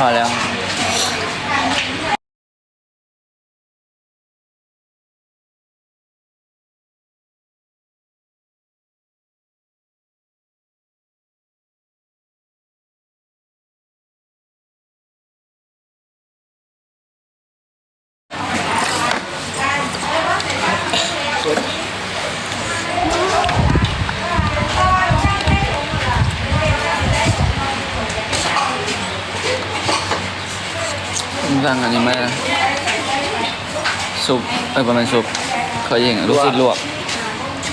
พอ สั่งอันนี้มาซุปเออประมาณซุปเคยเห็นลูกชิ้นลวก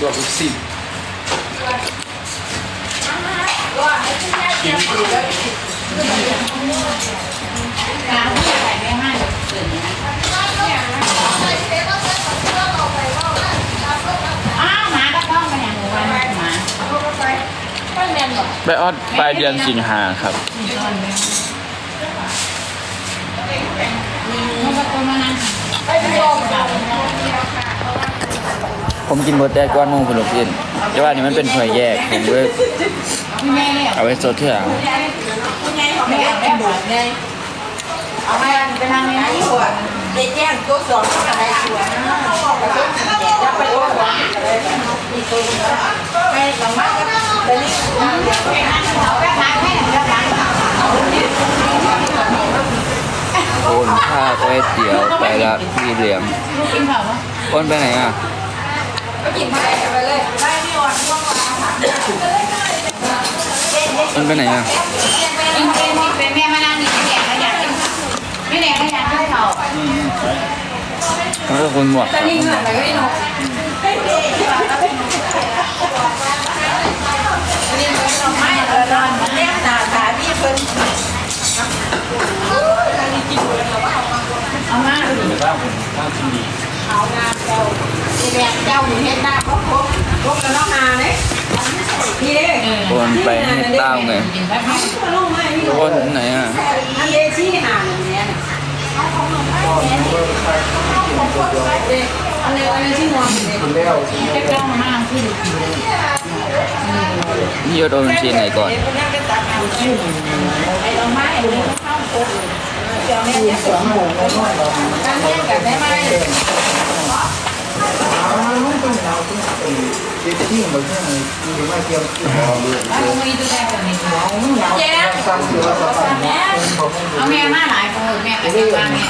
ลวกลูกชิ้นอ้าวหมาก็ต้องไปอย่างหมู่บ้านหมาไปออดปลายเดือนสิงหาครับ มันก็คนมานั่ง ผมกินเบอร์แต่ก้อนหมูผลกินแต่ว่านี่มันเป็นถ้วยแยกผมเลยพี่มเอาไว้สดเถอนไม่อยได้บวชเอาไปไปทางนี้ที่หัวได้แจ้งตัวสองอะไรชัวนะแล้วก็จะไปตัวสองไรอีตัวไปหลังบ้านก็ไปนี่ ไปนั่งเขาแป๊บนึงแม่เดี๋ยวหลัง โอ นค่าก๋วยเตี๋ยวไปละพี่เหลี่ยมลูกกินเปล่าไหมโอนไปไหนอะกินไปไปเลยได้ไม่อ่อนพวกโอนไปไหนอะเป็นเป็นแม่มานั่งนี่ไม่แกไม่อยากกินไม่แดกไม่อยากกินเขามันก็คนหมวกครับนี่เงินอะไรก็ไม่รู้นี่มันไม่เออนอนเรียกตาตาพี่เพิ่น เอามาดูดิเอางานเจ้าที่แรกเจ้าอยู่เฮ็ดหน้าพบพบพบกันน้องหาเลยนี่เด้โอนไปให้เต้าไงกินถึงมาลงมานี่โอนไหนอะอันเดชี่หาเนี่ยอันนี้อันนี้ที่หัวเนี่ยแค่ต้องมานั่งที่ดูกินพี่ยศโอนบัญชีไหนก่อนการเล่นกันได้ไหมเดี๋ยวจะทิ้งมันแค่ไหนมีไม่เกี่ยวแล้วมึงมีตัวแรกตัวนี้เจ๊สั้นเดียวสั้นแม่เอาแม่มาหลายคนแม่ก็จะมาแม่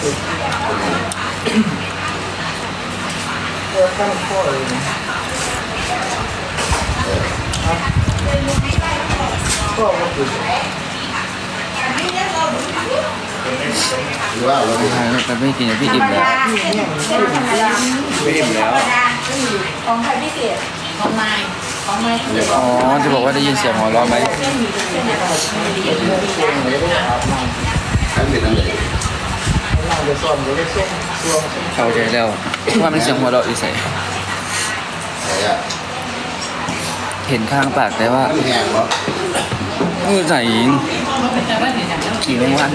คือจะขอกินก่อนน้องมึงไปให้เจอก้อยเขาหลายแม่มาดูแค่ถ่ายมาเนี่ยหรือว่าเราไม่ใช่แต่ไม่กินเดี๋ยวพี่อิ่มแล้วไม่อิ่มแล้วของใครพิเศษของนายของนายอ๋อ จะบอกว่าได้ยินเสียงหัวเราะไหม อันเป็นอันไหนเข้าใจแล้วว่ามันเสียงหัวเราะอีใส่ไหนอะเห็นข้างปากแต่ว่าไม่แห้งหรอมือใส่หญิงแต่ว่าเดี๋ยวจะกี่แมงวัน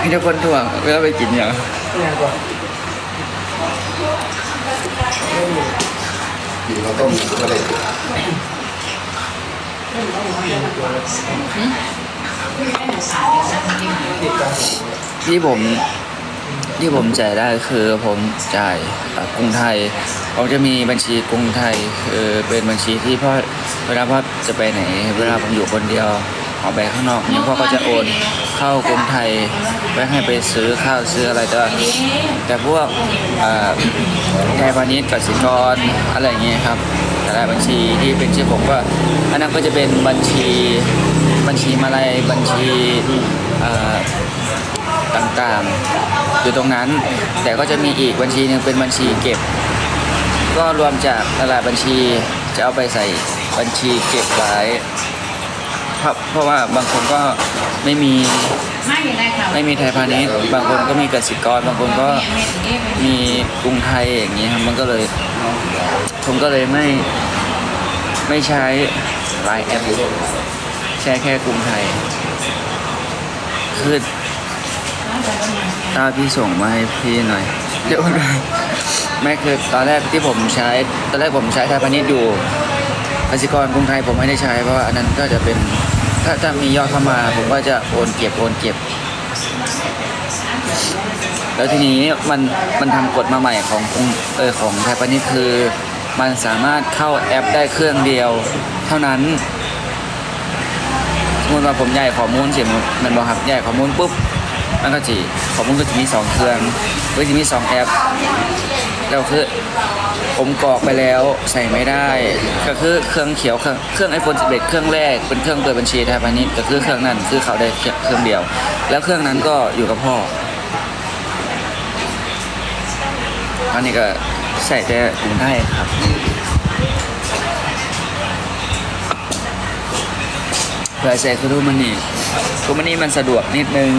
มีแต่คนถ่วงเวลาไปกินอย่างกินข้าวต้มก็ได้ ที่ผมที่ผมจ่ายได้คือผมจ่ายกรุงไทยผมจะมีบัญชีกรุงไทยคือเป็นบัญชีที่พ่อเวลาพ่อจะไปไหน เวลาผมอยู่คนเดียวออกไปข้างนอกเนี่ยพ่อก็จะโอนเข้ากรุงไทยไว้ให้ไปซื้อข้าวซื้ออะไรแต่แต่พวกไทยพาณิชย์กสิกรอะไรอย่างเงี้ยครับแต่ละบัญชีที่เป็นชื่อผมก็อันนั้นก็จะเป็นบัญชี บัญชีมาลัยบัญชีต่างๆ อยู่ตรงนั้น แต่ก็จะมีอีกบัญชีหนึ่งเป็นบัญชีเก็บ ก็รวมจากหลายบัญชีจะเอาไปใส่บัญชีเก็บไว้เพราะเพราะว่าบางคนก็ไม่มีไม่อยู่ในเขาไม่มีไทยพาณิชย์บางคนก็มีกสิกร บางคนก็มีกรุงไทยอย่างนี้ครับมันก็เลยผมก็เลยไม่ไม่ใช้ไลน์แอป ใช้แค่กรุงไทย คือตาพี่ส่งมาให้พี่หน่อยเดี๋ยวนะไม่คือตอนแรกที่ผมใช้ ตอนแรกผมใช้ไทยพาณิชย์อยู่กสิกรกรุงไทยผมไม่ได้ใช้เพราะว่าอันนั้นก็จะเป็นถ้าถ้ามียอดเข้ามาผมก็จะโอนเก็บโอนเก็บ แล้วทีนี้มันมันทำกฎมาใหม่ของกรุงเออของไทยพาณิชย์คือ มันสามารถเข้าแอปได้เครื่องเดียว เท่านั้น มมติว่าผมย้ายข้อมูลสียมันบอกครับย้ายข้อมูลปุ๊บมันก็จีข้อมูลก็จะมีสองเครื่องก็จะมีสองแอปแล้วคือผมกรอกไปแล้วใส่ไม่ได้ ก็คือเครื่องเขียวเครื่องเครื่องไอโฟน11 เครื่องแรกเป็นเครื่องเปิดบัญชีไทยพาณิชย์ก็คือเครื่องนั้นคือเขาได้เครื่องเดียว แล้วเครื่องนั้นก็อยู่กับพ่ออันนี้ก็ใส่แต่กรุงไทยครับ เพื่อใช้คูมันนี่คูมันนี่มันสะดวกนิดนึง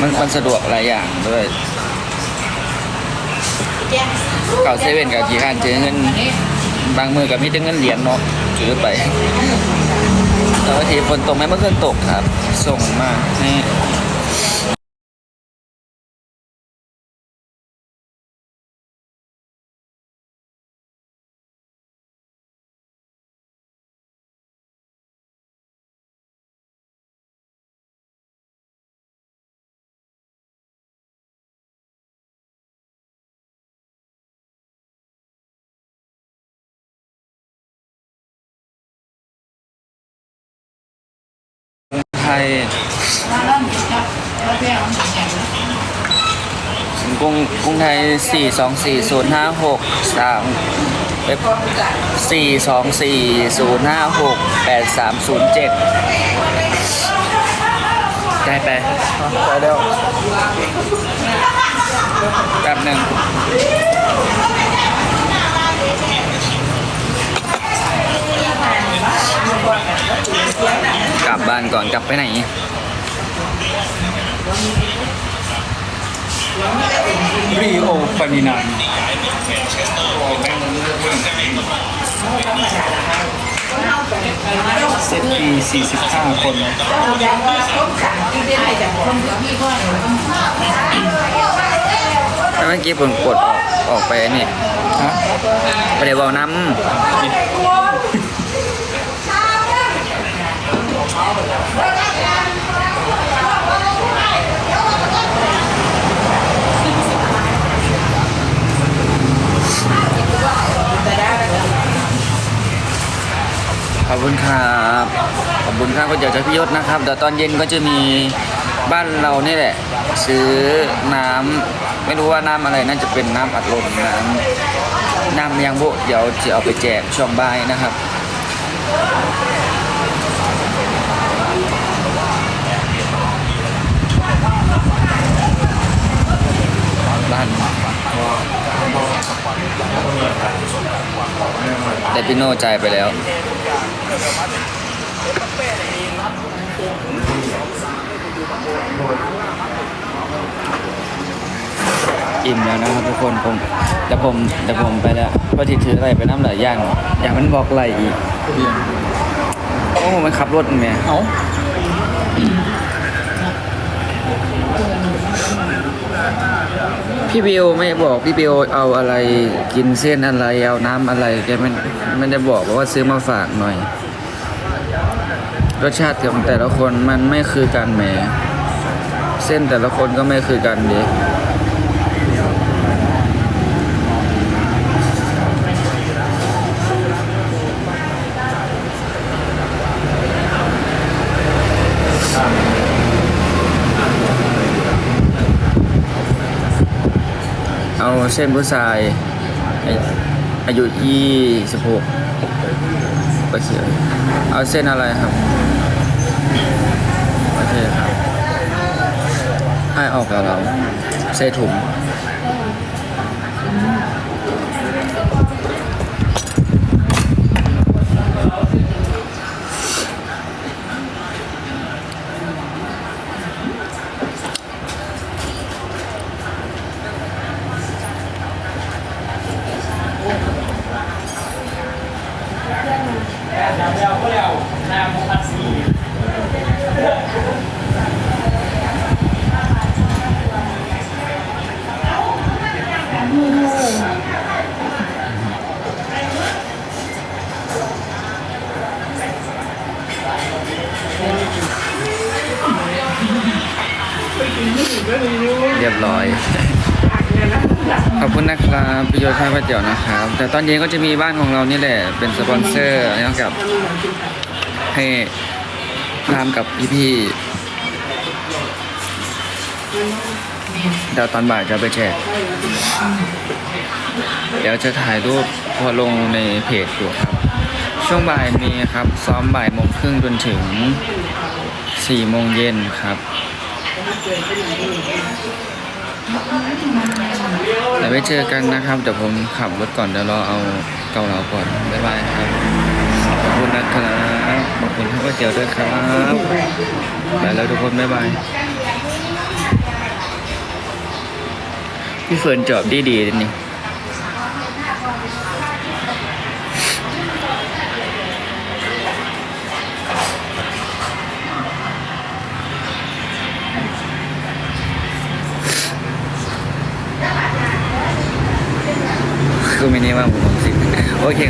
มันมันสะดวกหลายอย่างด้วยเก่าเซเว่นกับกี่ข้านเจอเงินบางมือกับมีแต่เงินเหรียญเนาะถือไปแต่ว่าทีฝนตกไหมเมื่อคืนตกครับ ส่งมานี่ ไทยกรุงกรุงไทย 4 2 4 0 5 6 3เว็บ4 2 4 0 5 6 8 3 0 7 ได้ไปไปแล้วแป๊บหนึ่งก ลับบ้านก่อนกลับไปไหน รีโอฟานินานเซตปี45 คนนะแล้วเมื่อกี้ผมกดออกออกไปนี่ ฮะไปเดี๋ยวบอกน้ำ อบคุณครับขอบคุณครับก็เดี๋ยวจะพิยศนะครับเดี๋ยวตอนเย็นก็จะมีบ้านเรานี่แหละ ซื้อน้ำไม่รู้ว่าน้ำอะไรน่าจะเป็นน้ำอัดลมน้ำน้ำยางบุเดี๋ยวจะเอาไปแจกช่องบ่ายนะครับ บ้านแต่พี่โน่จ่ายไปแล้วอิ่มแล้วนะครับทุกคนผมแต่ผมแต่ผมไปแล้วว่าที่ถืออะไรไปน้ำหลายอย่างอย่างมันบอกอะไรอีกโอ้มันขับรถแม่เอ้า พี่บิวไม่บอกพี่บิวเอาอะไรกินเส้นอะไรเอาน้ำอะไรแกไม่ไม่ได้บอกว่าซื้อมาฝากหน่อย รสชาติของแต่ละคนมันไม่คือกันแหมเส้นแต่ละคนก็ไม่คือกันเด็ก เส้นผู้ชายอาอายุยี่สิบหกโอเคเอาเส้นอะไรครับโอเคครับให้ออกกับเราใส่ถุง เรียบร้อย ขอบคุณนะครับพี่โยชาก๋วเตี๋ยวนะครับ แต่ตอนเย็นก็จะมีบ้านของเรานี่แหละ เป็นสปอนเซอร์ให้กับให้รามกับพี่ๆเดี๋ยวตอนบ่ายจะไปแจกเดี๋ยวจะถ่ายรูปพอลงในเพจอยู่ครับ ช่วงบ่ายมีครับ ซ้อมบ่ายโมงครึ่งจนถึงสี่โมงเย็นครับ เดี๋ยวไปเจอกันนะครับ เดี๋ยวผมขับรถก่อนเดี๋ยวรอเอาเกาเหลาก่อน บ๊ายบายครับ ขอบคุณนะครับขอบคุณที่ก๋วยเตี๋ยวด้วยครับไปแล้วทุกคน บ๊ายบาย พี่เฟิร์นจอบดีดีๆนี่